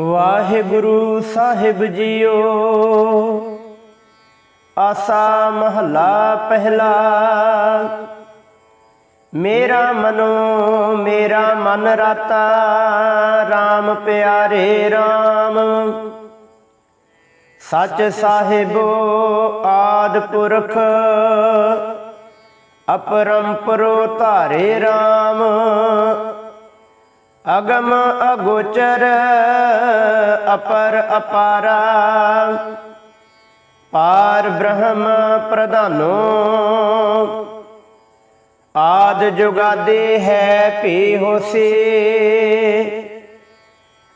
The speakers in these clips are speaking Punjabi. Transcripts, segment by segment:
ਵਾਹਿਗੁਰੂ ਸਾਹਿਬ ਜੀਓ, ਆਸਾ ਮਹਲਾ ਪਹਿਲਾ। ਮੇਰਾ ਮਨੋ, ਮੇਰਾ ਮਨ ਰਾਤਾ RAM ਪਿਆਰੇ RAM ਸੱਚ ਸਾਹਿਬੋ ਆਦ ਪੁਰਖ, ਅਪਰੰਪਰੋ ਧਾਰੇ RAM ਅਗਮ ਅਗੋਚਰ ਅਪਰ ਅਪਾਰਾ। ਪਾਰ ਬ੍ਰਹਮ ਪ੍ਰਧਾਨੋ। ਆਦ ਜੁਗਾਦੇ ਹੈ ਭੀ ਹੋਸੀ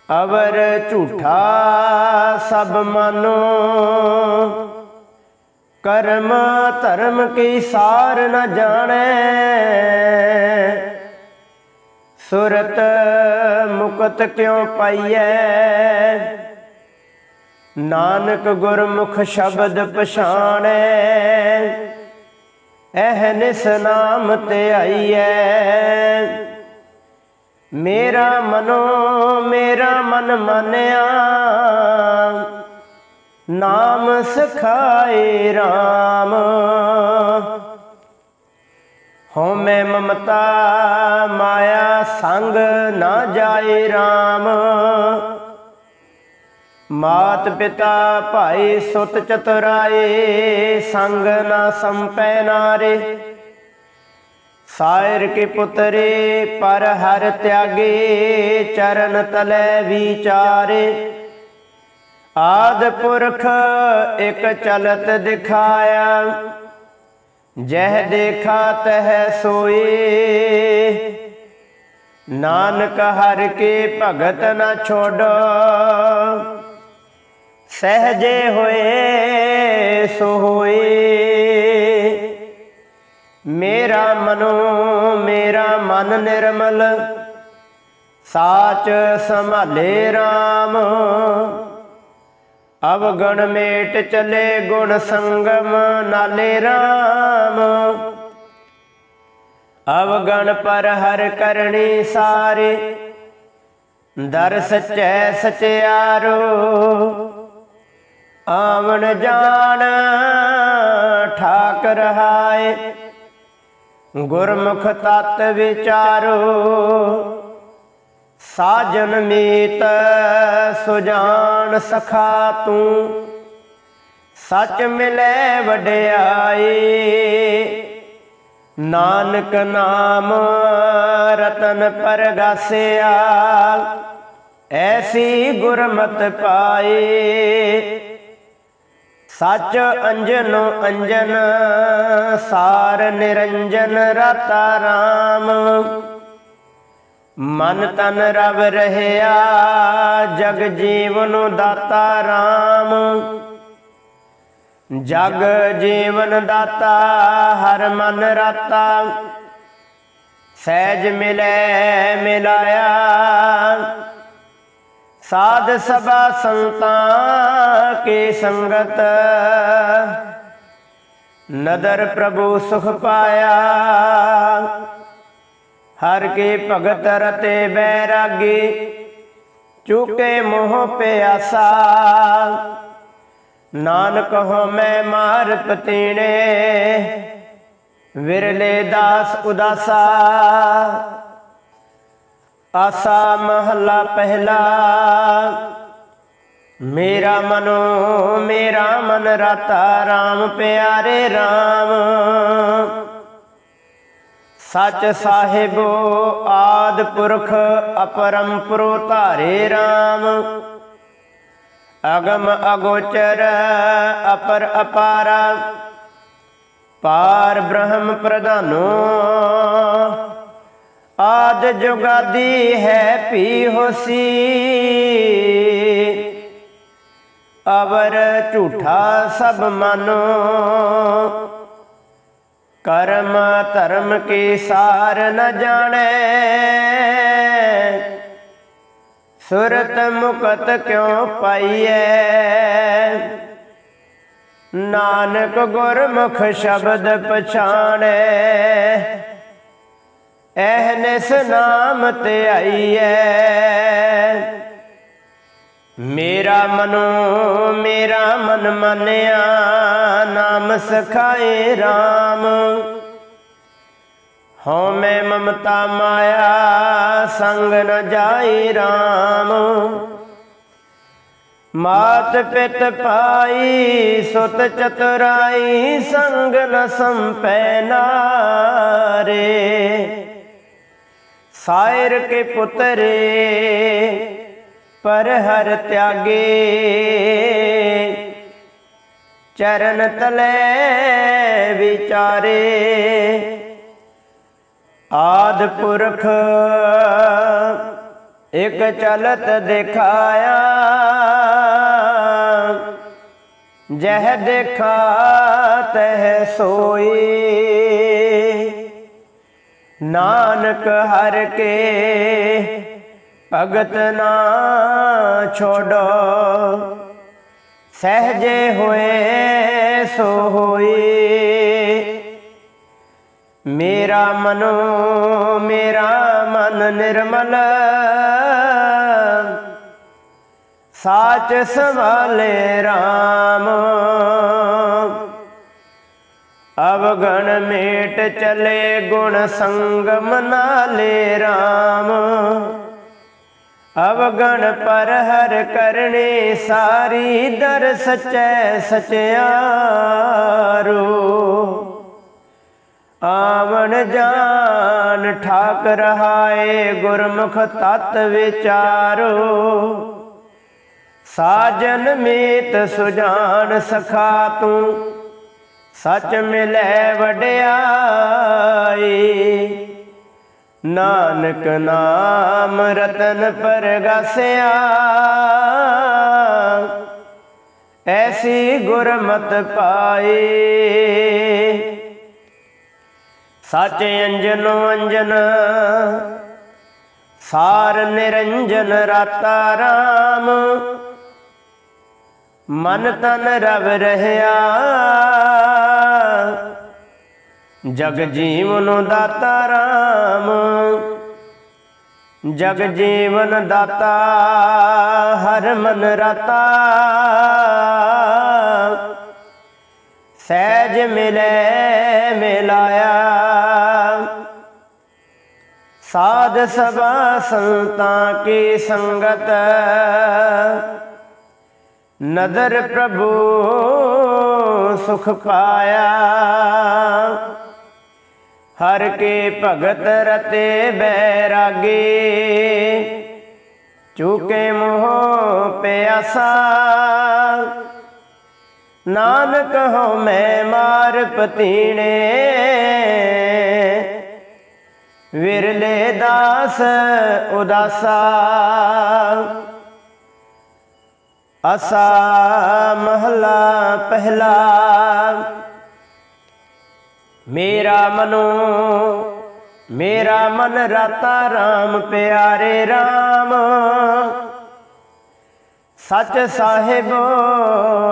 ਅਵਰ ਝੂਠਾ ਸਭ ਮਾਨੋ। ਕਰਮ ਧਰਮ ਕੀ ਸਾਰ ਨ ਜਾਣੈ। ਸੁਰਤ ਮੁਕਤ ਕਿਉ ਪਾਈਐ? ਨਾਨਕ ਗੁਰਮੁਖ ਸ਼ਬਦ ਪਛਾਣੈ। ਐਹਨਿਸ ਨਾਮ ਤੇ ਆਈਐ। ਮੇਰਾ ਮਨੋ, ਮੇਰਾ ਮਨ ਮੰਨਿਆ। ਨਾਮ ਸਖਾਏ RAM ਹਉਮੈ ਮਮਤਾ, ਮਾਇਆ ਸੰਗ ਨਾ ਜਾਏ RAM ਮਾਤ ਪਿਤਾ ਭਾਈ ਸੁਤ ਚਤੁਰਾਏ, ਸੰਗ ਨਾ ਸੰਪੈ ਨਾਰੇ। ਸਾਇਰ ਕੇ ਪੁੱਤਰੇ, ਪਰ ਹਰ ਤਿਆਗੇ, ਚਰਨ ਤਲੇ ਵਿਚਾਰੇ। ਆਦ ਪੁਰਖ ਇਕ ਚਲਤ ਦਿਖਾਇਆ। ਜਹ ਦੇਖਾ ਤਹ ਸੋਏ ਨਾਨਕ ਹਰ ਕੇ ਭਗਤ ਨਾ ਛੋੜੋ ਸਹਜੇ ਹੋਏ ਸੋ ਹੋਏ ਮੇਰਾ ਮਨੋ ਮੇਰਾ ਮਨ ਨਿਰਮਲ। ਸਾਚ ਸੰਭਾਲੇ RAM ਅਵਗਣ ਮੇਟ ਚਲੇ ਗੁਣ ਸੰਗਮ, ਨਾਲੇ RAM ਅਵਗਣ ਪਰ ਹਰ ਕਰਨੀ ਸਾਰੇ, ਦਰ ਸਚੈ ਸਚਿਆਰੋ। ਆਵਣ ਜਾਣ ਠਾਕ ਰਹਾਏ ਗੁਰਮੁਖ ਤਤ ਵਿਚਾਰੋ। ਸਾਜਨ ਮੀਤ, ਸੁਜਾਨ ਸਖਾ ਤੂੰ। ਸੱਚ ਮਿਲੇ ਵਡਿਆਈ, ਨਾਨਕ ਨਾਮ ਰਤਨ ਪਰਗਾਸਿਆ। ਐਸੀ ਗੁਰਮਤ ਪਾਏ ਸੱਚ ਅੰਜਨ ਅੰਜਨ, ਸਾਰ ਨਿਰੰਜਨ ਰਤਾ RAM ਮਨ ਤਨ ਰਵ ਰਹਿਆ, ਜਗ ਜੀਵਨ ਦਾਤਾ RAM ਜਗ ਜੀਵਨ ਦਾਤਾ, ਹਰ ਮਨ ਰਾਤਾ। ਸਹਿਜ ਮਿਲੈ, ਮਿਲਾਇਆ। ਸਾਧ ਸਭਾ ਸੰਤਾਂ ਕੀ ਸੰਗਤ। ਨਦਰ ਪ੍ਰਭੂ ਸੁਖ ਪਾਇਆ। ਹਰ ਕੇ ਭਗਤ ਰਤੇ ਬੈਰਾਗੀ, ਚੁਕੇ ਮੋਹ ਪਿਆਸਾ। ਨਾਨਕ ਹੋ ਮੈਂ ਮਾਰ ਪਤੀਣੇ, ਵਿਰਲੇ ਦਾਸ ਉਦਾਸਾ। ਆਸਾ ਮਹੱਲਾ ਪਹਿਲਾ, ਮੇਰਾ ਮਨੋ ਮੇਰਾ ਮਨ ਰਾਤਾ RAM ਪਿਆਰੇ RAM ਸਚ ਸਾਹਿਬੋ, ਆਦ ਪੁਰਖ ਅਪਰੰਪਰੋ ਧਾਰੇ RAM ਅਗਮ ਅਗੋਚਰ ਅਪਰ ਅਪਾਰਾ, ਪਾਰ ਬ੍ਰਹਮ ਪ੍ਰਧਾਨੋ। ਆਦ ਜੁਗਾਦੀ ਹੈ ਪੀ ਹੋਸੀ। ਅਵਰ ਝੂਠਾ ਸਭ ਮਨੋ। ਕਰਮ ਧਰਮ ਕੀ ਸਾਰ ਨ ਜਾਣੈ। ਸੁਰਤ ਮੁਕਤ ਕਿਉ ਪਾਈਐ? ਨਾਨਕ ਗੁਰਮੁਖ ਸ਼ਬਦ ਪਛਾਣੈ। ਐਹਨਿਸ ਨਾਮ ਤੇ ਆਈਐ। ਮੇਰਾ ਮਨੋ, ਮੇਰਾ ਮਨ ਮੰਨਿਆ, ਨਾਮ ਸਖਾਏ RAM ਹਉ ਮੈਂ ਮਮਤਾ ਮਾਇਆ, ਸੰਗ ਨ ਜਾਈ RAM ਮਾਤ ਪਿਤ ਪਾਈ, ਸੁਤ ਚਤੁਰਾਈ, ਸੰਗ ਨ ਸੰਪੈ ਨਾਰੇ। ਸਾਇਰ ਕੇ ਪੁੱਤਰੇ ਪਰ ਹਰ ਤਿਆਗੇ। ਚਰਨ ਤਲੇ ਵਿਚਾਰੇ। ਆਦ ਪੁਰਖ ਇਕ ਚਲਤ ਦਿਖਾਇਆ। ਜਹ ਦੇਖਾ ਤਹ ਸੋਈ। ਨਾਨਕ ਹਰ ਕੇ ਭਗਤ ਨਾ ਛੋੜੋ। ਸਹਜੇ ਹੋਏ ਸੋ ਹੋਈ। ਮੇਰਾ ਮਨੋ, ਮੇਰਾ ਮਨ ਨਿਰਮਲ। ਸਾਚ ਸਵਾਲੇ RAM ਅਵਗਣ ਮੇਟ ਚਲੇ ਗੁਣ ਸੰਗਮ ਨਾਲੇ RAM ਅਵਗਣ ਪਰ ਹਰ ਕਰਨੇ ਸਾਰੀ ਦਰ ਸਚੈ ਸਚਿਆਰੋ। ਆਵਣ ਜਾਨ ਠਾਕ ਰਹਾਏ ਗੁਰਮੁਖ ਤਤ ਵਿਚਾਰੋ। ਸਾਜਨ ਮੀਤ ਸੁਜਾਨ ਸਖਾ ਤੂੰ, ਸਚ ਮਿਲੈ ਵਡਿਆਈ। ਨਾਨਕ ਨਾਮ ਰਤਨ ਪਰਗਾਸਿਆ। ਐਸੀ ਗੁਰਮਤ ਪਾਈ ਸੱਚ ਅੰਜਨ ਅੰਜਨ ਸਾਰ ਨਿਰੰਜਨ ਰਾਤਾ ਰਾਮ। ਮਨ ਤਨ ਰਵ ਰਹਿਆ। ਜਗ ਜੀਵਨ ਦਾਤਾ ਰਾਮ। ਜਗ ਜੀਵਨ ਦਾਤਾ ਹਰ ਮਨ ਰਤਾ। ਸਹਿਜ ਮਿਲੇ ਮਿਲਾਇਆ। ਸਾਧ ਸਭਾ ਸੰਤਾਂ ਕੀ ਸੰਗਤ। ਨਦਰ ਪ੍ਰਭੂ ਸੁਖ ਪਾਇਆ। ਹਰ ਕੇ ਭਗਤ ਰਤੇ ਬੈਰਾਗੇ। ਚੁਕੇ ਮੋਹ ਪਿਆਸਾ। ਨਾਨਕ ਹੋ ਮੈਂ ਮਾਰ ਪਤੀਣੇ। ਵਿਰਲੇ ਦਾਸ ਉਦਾਸਾ। ਅਸਾ ਮਹਲਾ ਪਹਿਲਾ। ਮੇਰਾ ਮਨੋ, ਮੇਰਾ ਮਨ ਰਾਤਾ RAM ਪਿਆਰੇ RAM ਸੱਚ ਸਾਹਿਬ,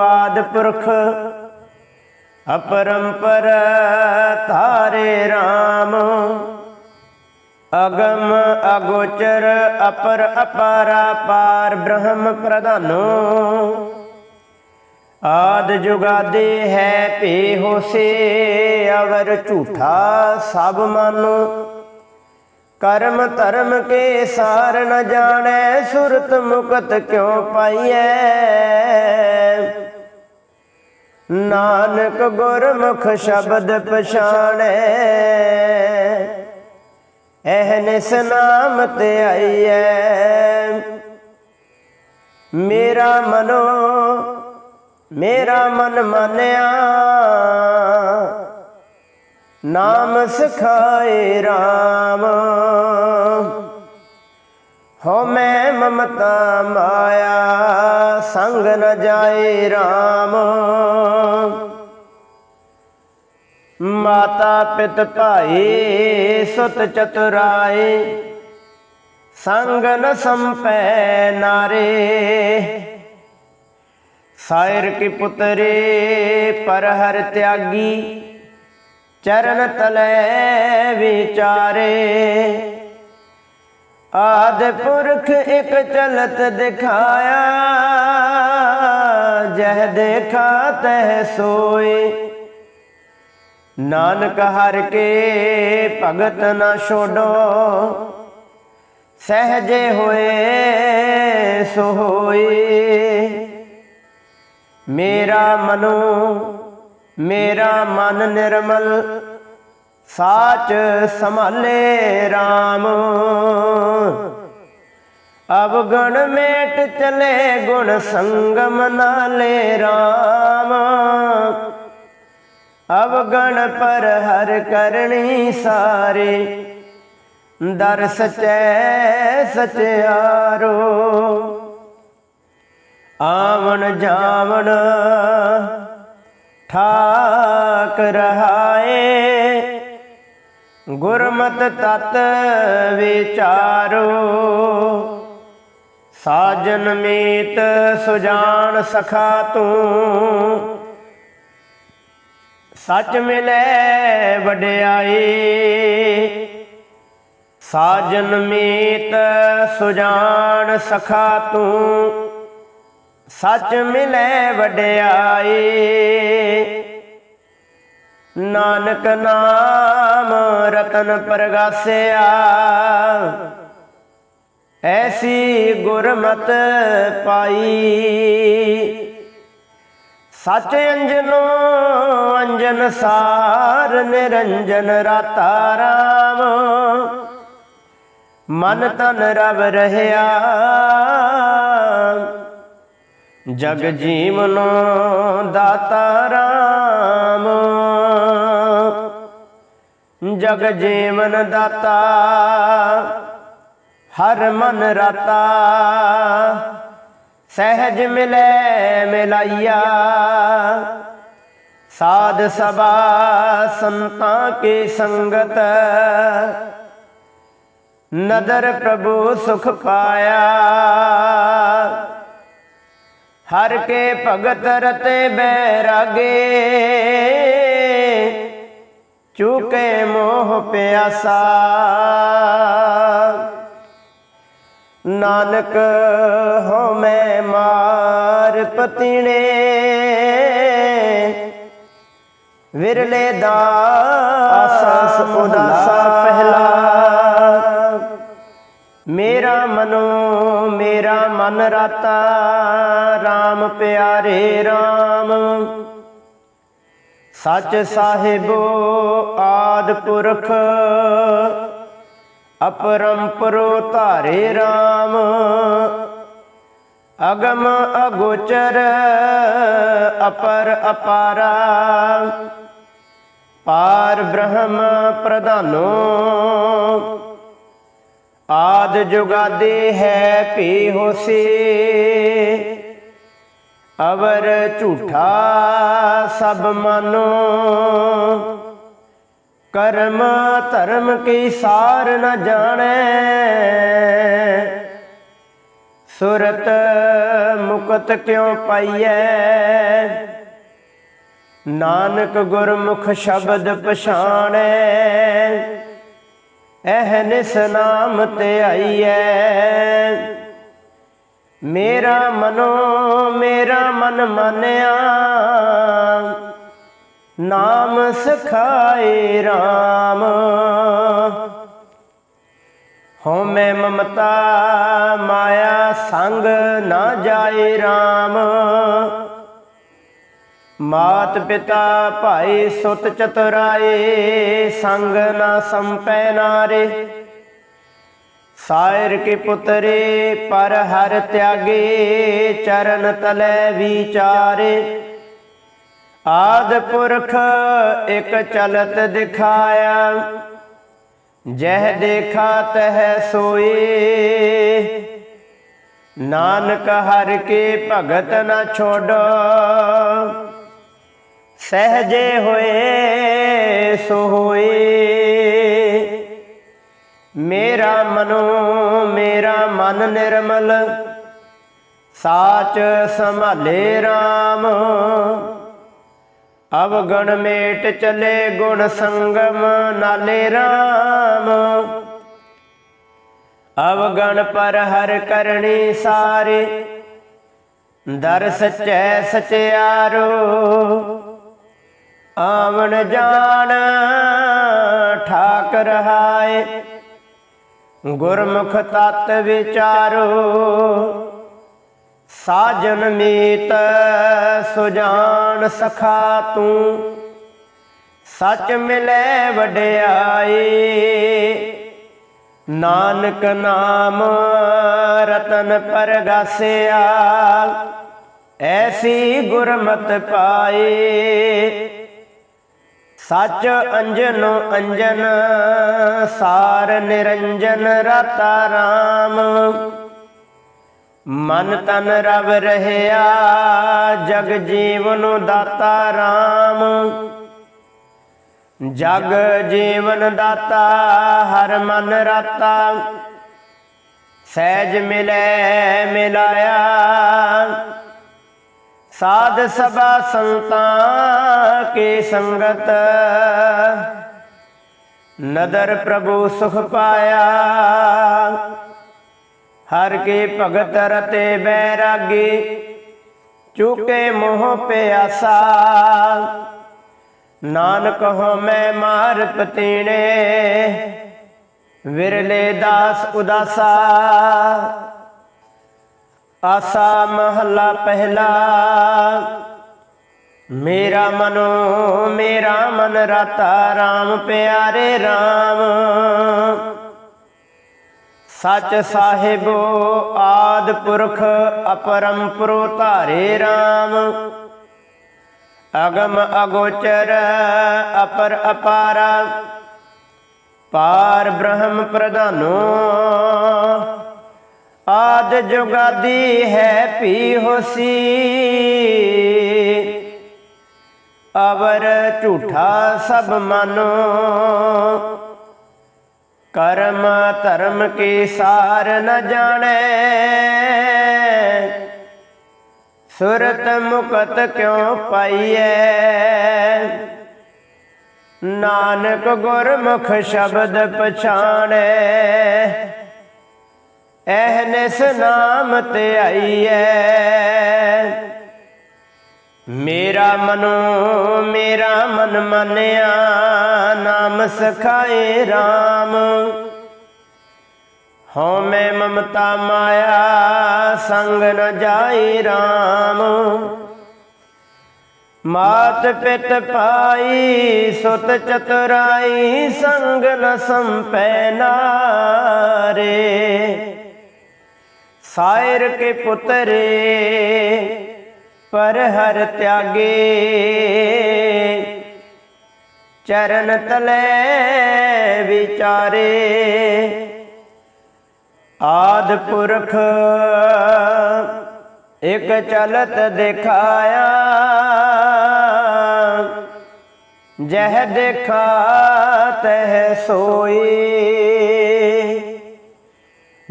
ਆਦ ਪੁਰਖ, ਅਪਰੰਪਰ ਤਾਰੇ RAM ਅਗਮ ਅਗੋਚਰ, ਅਪਰ ਅਪਾਰਾ, ਪਾਰ ਬ੍ਰਹਮ ਪ੍ਰਧਾਨੋ। ਆਦ ਜੁਗਾਦੇ ਹੈ ਭੇ ਹੋਸੇ ਅਵਰ ਝੂਠਾ ਸਭ ਮਾਨੋ। ਕਰਮ ਧਰਮ ਕੇ ਸਾਰ ਨ ਜਾਣੈ, ਸੁਰਤ ਮੁਕਤ ਕਿਉ ਪਾਈਐ? ਨਾਨਕ ਗੁਰਮੁਖ ਸ਼ਬਦ ਪਛਾਣੈ। ਐਹਨਿਸ ਨਾਮ ਤੇ ਆਈਐ। ਮੇਰਾ ਮਨੋ ਮੇਰਾ ਮਨ ਮਾਨਿਆ। ਨਾਮ ਸਿਖਾਏ RAM ਹੋ ਮੈਂ ਮਮਤਾ ਮਾਇਆ, ਸੰਗ ਨ ਜਾਏ RAM ਮਾਤਾ ਪਿਤ ਭਾਈ, ਸੁਤ ਚਤੁਰਾਏ, ਸੰਗ ਨ ਸੰਪੈ ਨਾਰੇ। ਸਾਇਰ ਕੀ ਪੁੱਤਰੇ ਪਰ ਹਰ ਤਿਆਗੀ, ਚਰਨ ਤਲੇ ਵਿਚਾਰੇ। ਆਦ ਪੁਰਖ ਇੱਕ ਚਲਤ ਦਿਖਾਇਆ, ਜਹ ਦੇਖਾ ਤਹ ਸੋਏ। ਨਾਨਕ ਹਰ ਕੇ ਭਗਤ ਨਾ ਛੋਡੋ ਸਹਜੇ ਹੋਏ ਸੋਏ। ਮੇਰਾ ਮਨੋ, ਮੇਰਾ ਮਨ ਨਿਰਮਲ, ਸਾਚ ਸੰਭਾਲੇ RAM ਅਵਗਣ ਮੇਟ ਚਲੇ ਗੁਣ ਸੰਗਮ ਨਾਲੇ RAM ਅਵਗਣ ਪਰ ਹਰ ਕਰਨੀ ਸਾਰੇ ਦਰ ਸਚੈ ਸਚਿਆਰੋ। ਆਵਣ ਜਾਵਣ ਠਾਕ ਰਹਾਏ। ਗੁਰਮਤ ਤਤ ਵਿਚਾਰੋ, ਸਾਜਨ ਮੀਤ ਸੁਜਾਨ ਸਖਾ ਤੂੰ। ਸੱਚ ਮਿਲੇ ਵਡਿਆਈ, ਸਾਜਨ ਮੀਤ ਸੁਜਾਨ ਸਖਾ ਤੂੰ। ਸੱਚ ਮਿਲੇ ਵਡਿਆਈ। ਨਾਨਕ ਨਾਮ ਰਤਨ ਪ੍ਰਗਾਸਿਆ। ਐਸੀ ਗੁਰਮਤ ਪਾਈ। ਸੱਚ ਅੰਜਨੋ ਅੰਜਨ ਸਾਰ ਨਿਰੰਜਨ ਰਾਤਾ ਰਾਮ। ਮਨ ਤਨ ਰਵ ਰਹਿਆ। ਜਗ ਜੀਵਨੋ ਦਾਤਾ ਰਾਮ। ਜਗ ਜੀਵਨ ਦਾਤਾ ਹਰ ਮਨ ਰਾਤਾ। ਸਹਿਜ ਮਿਲੇ ਮਿਲਾਈਆ। ਸਾਧ ਸਭਾ ਸੰਤਾਂ ਕੀ ਸੰਗਤ। ਨਦਰ ਪ੍ਰਭੂ ਸੁਖ ਪਾਇਆ। ਹਰ ਕੇ ਭਗਤ ਰਤੇ ਬੈਰਾਗੇ। ਚੁਕੇ ਮੋਹ ਪਿਆਸਾ। ਨਾਨਕ ਹੋ ਮੈਂ ਮਾਰ ਪਤੀਣੇ। ਵਿਰਲੇ ਦਾ ਆਸਾਸ ਉਦਾਸਾ ਪਹਿਲਾ। ਮੇਰਾ ਮਨੋ, ਮੇਰਾ ਮਨ ਰਾਤਾ RAM ਪਿਆਰੇ RAM ਸੱਚ ਸਾਹਿਬੋ ਆਦ ਪੁਰਖ ਅਪਰੰਪਰੋ ਧਾਰੇ RAM ਅਗਮ ਅਗੋਚਰ, ਅਪਰ ਅਪਾਰਾ। ਪਾਰ ਬ੍ਰਹਮ ਪ੍ਰਧਾਨੋ ਆਦ ਜੁਗਾਦੇ ਹੈ ਭੀ ਹੋਸੀ ਅਵਰ ਝੂਠਾ ਸਭ ਮਾਨੋ। ਕਰਮ ਧਰਮ ਕੀ ਸਾਰ ਨ ਜਾਣੈ। ਸੁਰਤ ਮੁਕਤ ਕਿਉ ਪਾਈਐ? ਨਾਨਕ ਗੁਰਮੁਖ ਸ਼ਬਦ ਪਛਾਣੈ। ਇਹ ਨਿਸ ਨਾਮ ਤੇ ਆਈਐ। ਮੇਰਾ ਮਨੋ, ਮੇਰਾ ਮਨ ਮਾਨਿਆ। ਨਾਮ ਸਖਾਏ RAM ਹੋ ਮੈਂ ਮਮਤਾ, ਮਾਇਆ ਸੰਗ ਨਾ ਜਾਏ RAM ਮਾਤ ਪਿਤਾ ਭਾਈ ਸੁਤ ਚਤੁਰਾਏ, ਸੰਗ ਨਾ ਸੰਪੈ ਨਾਰੇ। ਸਾਇਰ ਕੇ ਪੁੱਤਰੇ, ਪਰ ਹਰ ਤਿਆਗੇ, ਚਰਨ ਤਲੇ ਵਿਚਾਰੇ। ਆਦ ਪੁਰਖ ਇਕ ਚਲਤ ਦਿਖਾਇਆ, ਜਹ ਦੇਖਾ ਤਹ ਸੋਏ। ਨਾਨਕ ਹਰ ਕੇ ਭਗਤ ਨਾ ਛੋੜੋ। ਸਹਜੇ ਹੋਏ, ਸੋ ਹੋਏ। ਮੇਰਾ ਮਨੋ, ਮੇਰਾ ਮਨ ਨਿਰਮਲ, ਸਾਚ ਸੰਭਾਲੇ RAM ਅਵਗਣ ਮੇਟ ਚਲੇ ਗੁਣ ਸੰਗਮ, ਨਾਲੇ RAM ਅਵਗਣ ਪਰ ਹਰ ਕਰਨੀ ਸਾਰੇ, ਦਰ ਸਚੈ ਸਚਿਆਰੋ। ਆਵਣ ਜਾਣ ਠਾਕ ਰਹਾਏ ਗੁਰਮੁਖ ਤਤ ਵਿਚਾਰੋ, ਸਾਜਨ ਮੀਤ ਸੁਜਾਨ ਸਖਾ ਤੂੰ। ਸੱਚ ਮਿਲੇ ਵਡਿਆਈ, ਨਾਨਕ ਨਾਮ ਰਤਨ ਪਰਗਾਸਿਆ। ਐਸੀ ਗੁਰਮਤ ਪਾਏ ਸੱਚ ਅੰਜਨ ਅੰਜਨ, ਸਾਰ ਨਿਰੰਜਨ ਰਤਾ ਰਾਮ। ਮਨ ਤਨ ਰਵ ਰਹਿਆ, ਜਗ ਜੀਵਨ ਦਾਤਾ ਰਾਮ। ਜਗ ਜੀਵਨ ਦਾਤਾ, ਹਰ ਮਨ ਰਾਤਾ। ਸਹਿਜ ਮਿਲੇ ਮਿਲਾਇਆ ਸਾਧ ਸਭਾ ਸੰਤਾਂ ਕੀ ਸੰਗਤ। ਨਦਰ ਪ੍ਰਭੂ ਸੁਖ ਪਾਇਆ। ਹਰ ਕੇ ਭਗਤ ਰਤੇ ਬੈਰਾਗੀ, ਚੁਕੇ ਮੋਹ ਪਿਆਸਾ। ਨਾਨਕ ਹੋ ਮੈਂ ਮਾਰ ਪਤੀਣੇ, ਵਿਰਲੇ ਦਾਸ ਉਦਾਸਾ। ਆਸਾ ਮਹੱਲਾ ਪਹਿਲਾ। ਮੇਰਾ ਮਨੋ ਮੇਰਾ ਮਨ ਰਤਾ RAM ਪਿਆਰੇ RAM ਸਚ ਸਾਹਿਬੋ ਆਦ ਪੁਰਖ ਅਪਰੰਪਰੋ ਧਾਰੇ RAM ਅਗਮ ਅਗੋਚਰ ਅਪਰ ਅਪਾਰਾ। ਪਾਰ ਬ੍ਰਹਮ ਪ੍ਰਧਾਨੋ। ਆਦ ਜੁਗਾਦੀ ਹੈ ਪੀ ਹੋਸੀ। ਅਵਰ ਝੂਠਾ ਸਭ ਮਨੋ। ਕਰਮ ਧਰਮ ਕੀ ਸਾਰ ਨ ਜਾਣੈ। ਸੁਰਤ ਮੁਕਤ ਕਿਉ ਪਾਈਐ? ਨਾਨਕ ਗੁਰਮੁਖ ਸ਼ਬਦ ਪਛਾਣੈ। ਐਹਨਿਸ ਨਾਮ ਤੇ ਆਈਐ। ਮੇਰਾ ਮਨੋ, ਮੇਰਾ ਮਨ ਮੰਨਿਆ, ਨਾਮ ਸਖਾਏ RAM ਹਉ ਮੈਂ ਮਮਤਾ ਮਾਇਆ, ਸੰਗ ਨ ਜਾਏ RAM ਮਾਤ ਪਿਤ ਪਾਈ ਸੁਤ ਚਤੁਰਾਈ, ਸੰਗ ਨ ਸੰਪੈ ਨਾਰੇ। ਸਾਇਰ ਕੇ ਪੁੱਤਰੇ, ਪਰ ਹਰ ਤਿਆਗੇ। ਚਰਨ ਤਲੇ ਵਿਚਾਰੇ, ਆਦ ਪੁਰਖ ਇਕ ਚਲਤ ਦਿਖਾਇਆ। ਜਹ ਦੇਖਾ ਤਹ ਸੋਈ।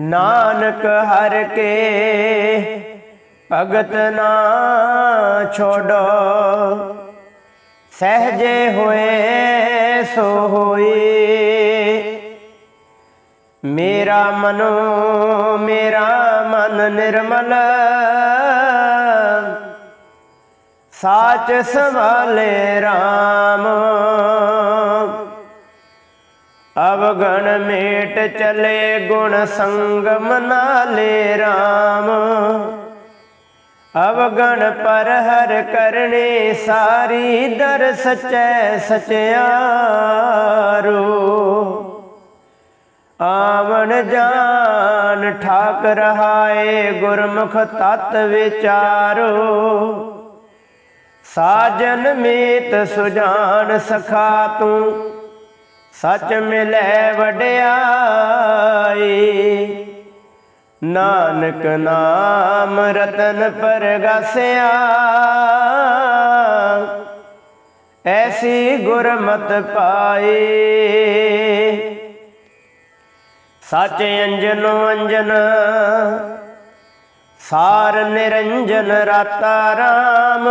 ਨਾਨਕ ਹਰ ਕੇ ਭਗਤ ਨਾ ਛੋੜੋ। ਸਹਜੇ ਹੋਏ ਸੋ ਹੋਈ। ਮੇਰਾ ਮਨੋ, ਮੇਰਾ ਮਨ ਨਿਰਮਲ। ਸਾਚ ਸੰਭਾਲੇ RAM ਅਵਗਣ ਮੇਟ ਚਲੇ ਗੁਣ ਸੰਗਮ ਨਾਲੇ RAM ਅਵਗਣ ਪਰ ਹਰ ਕਰਨੇ ਸਾਰੀ ਦਰ ਸਚੈ ਸਚਿਆਰੋ। ਆਵਣ ਜਾਨ ਠਾਕ ਰਹਾਏ ਗੁਰਮੁਖ ਤਤ ਵਿਚਾਰੋ। ਸਾਜਨ ਮੀਤ ਸੁਜਾਨ ਸਖਾ ਤੂੰ ਸੱਚ ਮਿਲੇ ਵਡਿਆਈ। ਨਾਨਕ ਨਾਮ ਰਤਨ ਪਰਗਾਸਿਆ। ਐਸੀ ਗੁਰਮਤ ਪਾਏ ਸੱਚ ਅੰਜਨੋ ਅੰਜਨ ਸਾਰ ਨਿਰੰਜਨ ਰਾਤਾ ਰਾਮ।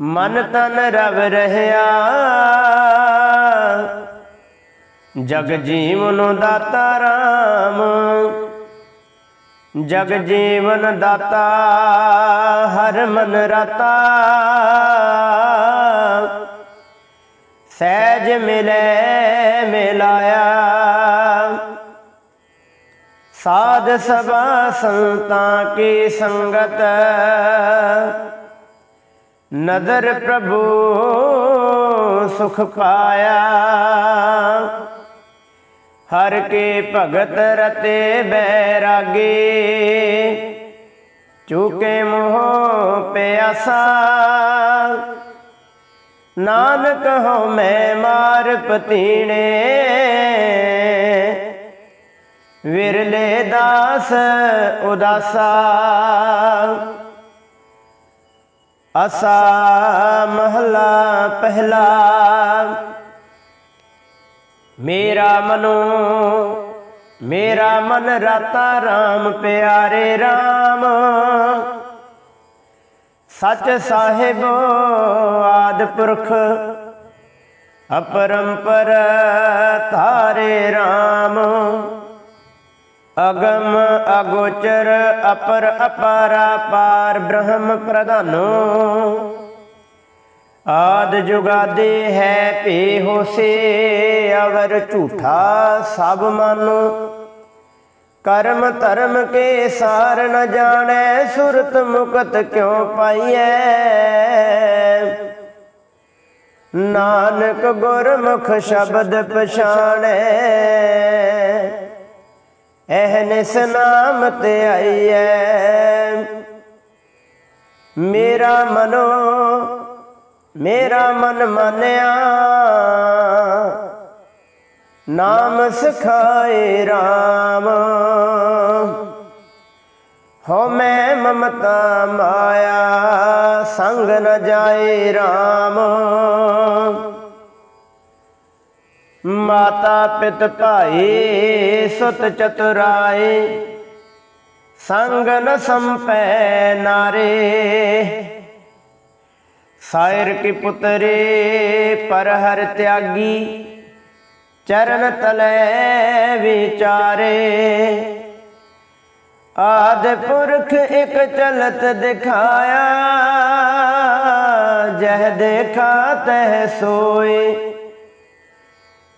ਮਨ ਤਨ ਰਵ ਰਹਿਆ। ਜਗ ਜੀਵਨ ਦਾਤਾ ਰਾਮ। ਜਗ ਜੀਵਨ ਦਾਤਾ ਹਰ ਮਨ ਰਤਾ। ਸਹਿਜ ਮਿਲੇ ਮਿਲਾਇਆ। ਸਾਧ ਸਭਾ ਸੰਤਾਂ ਕੀ ਸੰਗਤ। ਨਦਰ ਪ੍ਰਭੂ ਸੁਖ ਪਾਇਆ। ਹਰ ਕੇ ਭਗਤ ਰਤੇ ਬੈਰਾਗੇ। ਚੁਕੇ ਮੋਹ ਪਿਆਸਾ। ਨਾਨਕ ਹੋ ਮੈਂ ਮਾਰ ਪਤੀਣੇ। ਵਿਰਲੇ ਦਾਸ ਉਦਾਸਾ। ਅਸਾ ਮਹਲਾ ਪਹਿਲਾ। ਮੇਰਾ ਮਨੋ, ਮੇਰਾ ਮਨ ਰਾਤਾ RAM ਪਿਆਰੇ RAM ਸੱਚ ਸਾਹਿਬ, ਆਦ ਪੁਰਖ, ਅਪਰੰਪਰ ਤਾਰੇ RAM ਅਗਮ ਅਗੋਚਰ, ਅਪਰ ਅਪਾਰਾ, ਪਾਰ ਬ੍ਰਹਮ ਪ੍ਰਧਾਨੋ। ਆਦ ਜੁਗਾਦੇ ਹੈ ਭੇ ਹੋਸੇ ਅਵਰ ਝੂਠਾ ਸਭ ਮਾਨੋ। ਕਰਮ ਧਰਮ ਕੇ ਸਾਰ ਨ ਜਾਣੈ, ਸੁਰਤ ਮੁਕਤ ਕਿਉ ਪਾਈਐ? ਨਾਨਕ ਗੁਰਮੁਖ ਸ਼ਬਦ ਪਛਾਣੈ। ਐਹਨਿਸ ਨਾਮ ਤੇ ਆਈਐ। ਮੇਰਾ ਮਨੋ ਮੇਰਾ ਮਨ ਮਾਨਿਆ। ਨਾਮ ਸਿਖਾਏ RAM ਹੋ ਮੈਂ ਮਮਤਾ ਮਾਇਆ, ਸੰਗ ਨ ਜਾਏ RAM ਮਾਤਾ ਪਿਤ ਭਾਈ ਸੁਤ ਚਤੁਰਾਏ, ਸੰਗ ਨ ਸੰਪੈ ਨਾਰੇ। ਸਾਇਰ ਕੀ ਪੁੱਤਰੇ ਪਰ ਹਰ ਤਿਆਗੀ। ਚਰਨ ਤਲੈ ਵਿਚਾਰੇ। ਆਦ ਪੁਰਖ ਇੱਕ ਚਲਤ ਦਿਖਾਇਆ, ਜਹ ਦੇਖਾ ਤਹ ਸੋਏ।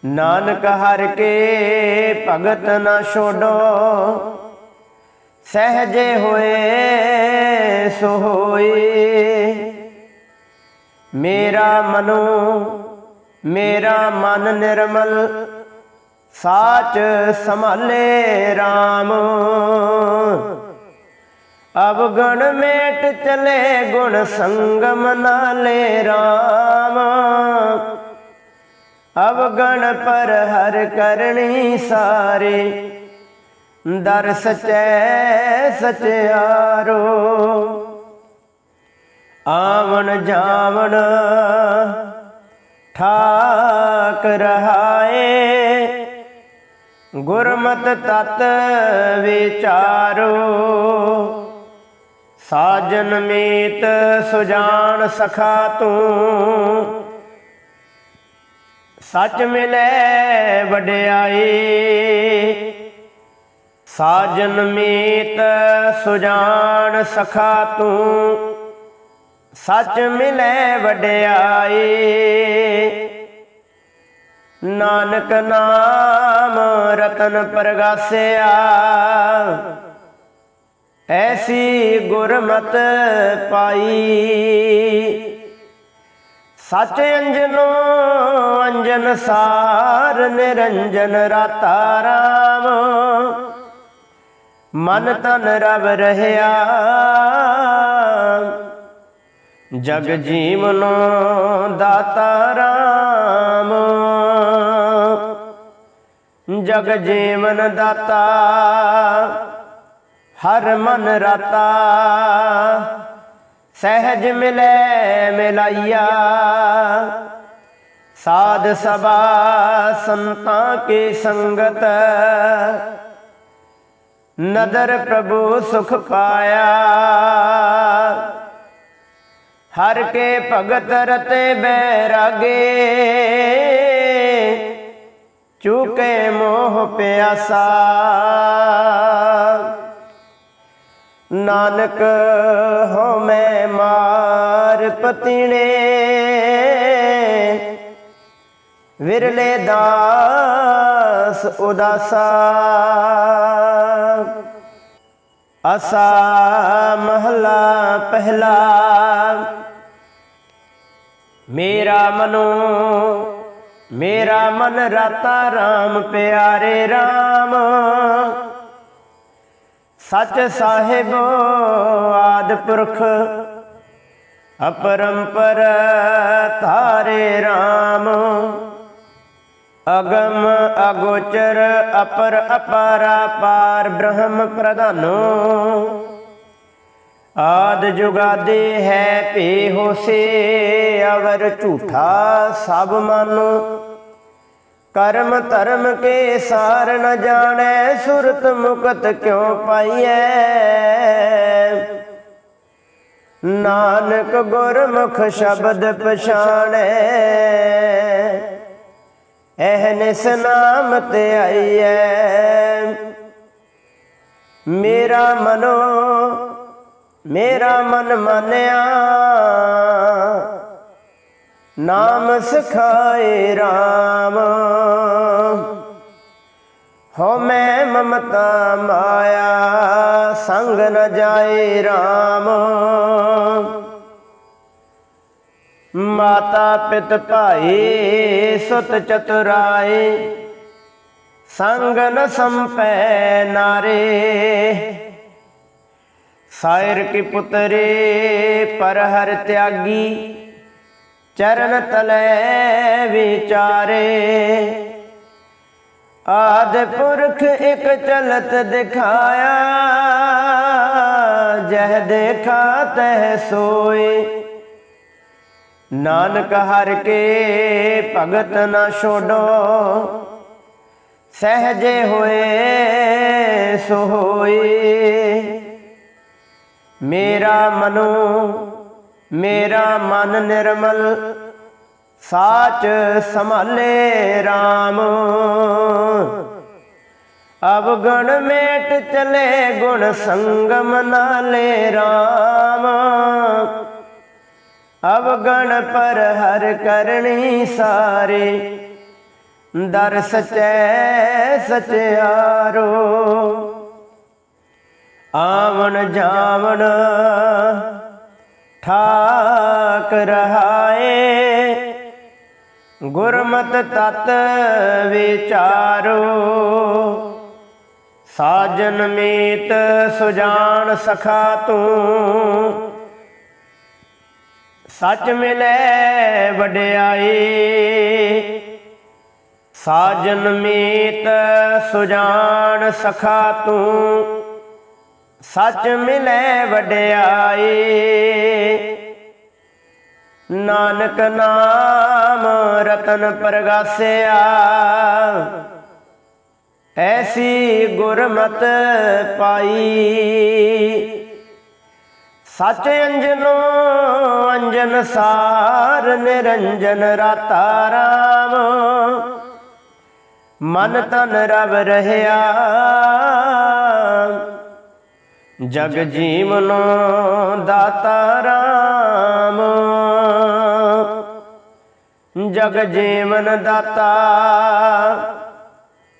ਨਾਨਕ ਹਰ ਕੇ ਭਗਤ ਨਾ ਛੋਡੋ ਸਹਜੇ ਹੋਏ ਸੋ ਹੋਏ ਮੇਰਾ ਮਨੋ, ਮੇਰਾ ਮਨ ਨਿਰਮਲ, ਸਾਚ ਸੰਭਾਲੇ RAM ਅਵਗਣ ਮੇਟ ਚਲੇ ਗੁਣ ਸੰਗਮ ਨਾਲੇ RAM ਅਵਗਣ ਪਰ ਹਰ ਕਰਨੀ ਸਾਰੇ ਦਰ ਸਚੈ ਸਚਿਆਰੋ ਆਵਣ ਜਾਵਣ ਠਾਕ ਰਹਾਏ। ਗੁਰਮਤ ਤਤ ਵਿਚਾਰੋ, ਸਾਜਨ ਮੀਤ ਸੁਜਾਨ ਸਖਾ ਤੂੰ। ਸੱਚ ਮਿਲੇ ਵਡਿਆਈ, ਸਾਜਨ ਮੀਤ ਸੁਜਾਨ ਸਖਾ ਤੂੰ। ਸੱਚ ਮਿਲੇ ਵਡਿਆਈ। ਨਾਨਕ ਨਾਮ ਰਤਨ ਪ੍ਰਗਾਸਿਆ। ਐਸੀ ਗੁਰਮਤ ਪਾਈ। ਸੱਚ ਅੰਜਨੋ ਅੰਜਨ ਸਾਰ ਨਿਰੰਜਨ ਰਾਤਾ ਰਾਮ। ਮਨ ਤਨ ਰਵ ਰਹਿਆ। ਜਗ ਜੀਵਨੋ ਦਾਤਾ ਰਾਮ। ਜਗ ਜੀਵਨ ਦਾਤਾ, ਹਰ ਮਨ ਰਤਾ। ਸਹਿਜ ਮਿਲੇ ਮਿਲਾਈਆ। ਸਾਧ ਸਭਾ ਸੰਤਾਂ ਕੀ ਸੰਗਤ। ਨਦਰ ਪ੍ਰਭੂ ਸੁਖ ਪਾਇਆ। ਹਰ ਕੇ ਭਗਤ ਰਤੇ ਬੈਰਾਗੇ। ਚੁਕੇ ਮੋਹ ਪਿਆਸਾ। ਨਾਨਕ ਹੋ ਮੈਂ ਮਾਰ ਪਤੀਣੇ। ਵਿਰਲੇ ਦਾਸ ਉਦਾਸਾ। ਅਸਾ ਮਹਲਾ ਪਹਿਲਾ। ਮੇਰਾ ਮਨੋ, ਮੇਰਾ ਮਨ ਰਾਤਾ RAM ਪਿਆਰੇ RAM ਸੱਚ ਸਾਹਿਬ, ਆਦ ਪੁਰਖ, ਅਪਰੰਪਰ ਤਾਰੇ RAM ਅਗਮ ਅਗੋਚਰ, ਅਪਰ ਅਪਾਰਾ, ਪਾਰ ਬ੍ਰਹਮ ਪ੍ਰਧਾਨੋ। ਆਦ ਜੁਗਾਦੇ ਹੈ ਭੇ ਹੋਸੇ ਅਵਰ ਝੂਠਾ ਸਭ ਮਾਨੋ। ਕਰਮ ਧਰਮ ਕੇ ਸਾਰ ਨ ਜਾਣੈ, ਸੁਰਤ ਮੁਕਤ ਕਿਉ ਪਾਈਐ? ਨਾਨਕ ਗੁਰਮੁਖ ਸ਼ਬਦ ਪਛਾਣੈ। ਐਹਨਿਸ ਨਾਮ ਤੇ ਆਈਐ। ਮੇਰਾ ਮਨੋ ਮੇਰਾ ਮਨ ਮਾਨਿਆ। ਨਾਮ ਸਿਖਾਏ RAM ਹੋ ਮੈਂ ਮਮਤਾ ਮਾਇਆ, ਸੰਗ ਨ ਜਾਏ RAM ਮਾਤਾ ਪਿਤ ਭਾਈ, ਸੁਤ ਚਤੁਰਾਏ, ਸੰਗ ਨ ਸੰਪੈ ਨਾਰੇ। ਸਾਇਰ ਕੀ ਪੁੱਤਰੇ ਪਰ ਹਰ ਤਿਆਗੀ, ਚਰਨ ਤਲੈ ਵਿਚਾਰੇ। ਆਦ ਪੁਰਖ ਇੱਕ ਚਲਤ ਦਿਖਾਇਆ, ਜਹ ਦੇਖਾ ਤਹ ਸੋਏ। ਨਾਨਕ ਹਰ ਕੇ ਭਗਤ ਨਾ ਛੋਡੋ, ਸਹਜੇ ਹੋਏ ਸੋਏ। ਮੇਰਾ ਮਨੋ, ਮੇਰਾ ਮਨ ਨਿਰਮਲ, ਸਾਚ ਸੰਭਾਲੇ RAM ਅਬ ਮੇਟ ਚਲੇ ਗੁਣ ਸੰਗਮ ਨਾਲੇ RAM ਅਵਗਣ ਪਰ ਹਰ ਕਰਨੀ ਸਾਰੇ ਦਰ ਸਚੈ ਸਚਿਆਰੋ। ਆਵਣ ਜਾਵਣ ਠਾਕ ਰਹਾਏ। ਗੁਰਮਤ ਤਤ ਵਿਚਾਰੋ। ਸਾਜਨ ਮੀਤ ਸੁਜਾਨ ਸਖਾ ਤੂੰ। ਸੱਚ ਮਿਲੇ ਵਡਿਆਈ। ਸਾਜਨ ਮੀਤ ਸੁਜਾਨ ਸਖਾ ਤੂੰ। ਸੱਚ ਮਿਲੇ ਵਡਿਆਈ। ਨਾਨਕ ਨਾਮ ਰਤਨ ਪ੍ਰਗਾਸਿਆ। ਐਸੀ ਗੁਰਮਤ ਪਾਈ। ਸੱਚ ਅੰਜਨੋ ਅੰਜਨ ਸਾਰ ਨਿਰੰਜਨ ਰਾਤਾ ਰਾਮ। ਮਨ ਤਨ ਰਵ ਰਹਿਆ। ਜਗ ਜੀਵਨੋ ਦਾਤਾ ਰਾਮ। ਜਗ ਜੀਵਨ ਦਾਤਾ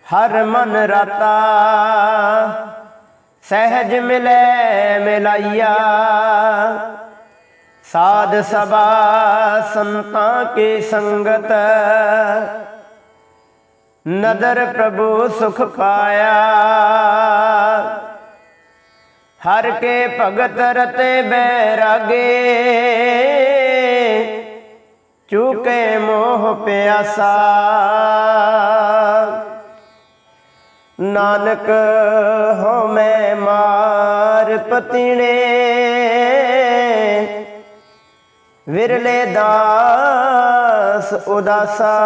ਹਰ ਮਨ ਰਾਤਾ। ਸਹਿਜ ਮਿਲੇ ਮਿਲਾਈਆ। ਸਾਧ ਸਭਾ ਸੰਤਾਂ ਕੀ ਸੰਗਤ। ਨਦਰ ਪ੍ਰਭੂ ਸੁਖ ਪਾਇਆ। ਹਰ ਕੇ ਭਗਤ ਰਤੇ ਬੈਰਾਗੇ। ਚੁਕੇ ਮੋਹ ਪਿਆਸਾ। ਨਾਨਕ ਹੋ ਮੈਂ ਮਾਰ ਪਤੀਣੇ। ਵਿਰਲੇ ਦਾਸ ਉਦਾਸਾ।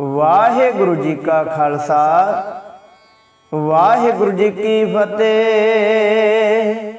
ਵਾਹਿਗੁਰੂ ਜੀ ਕਾ ਖਾਲਸਾ। ਵਾਹਿਗੁਰੂ ਜੀ ਕੀ ਫਤਿਹ।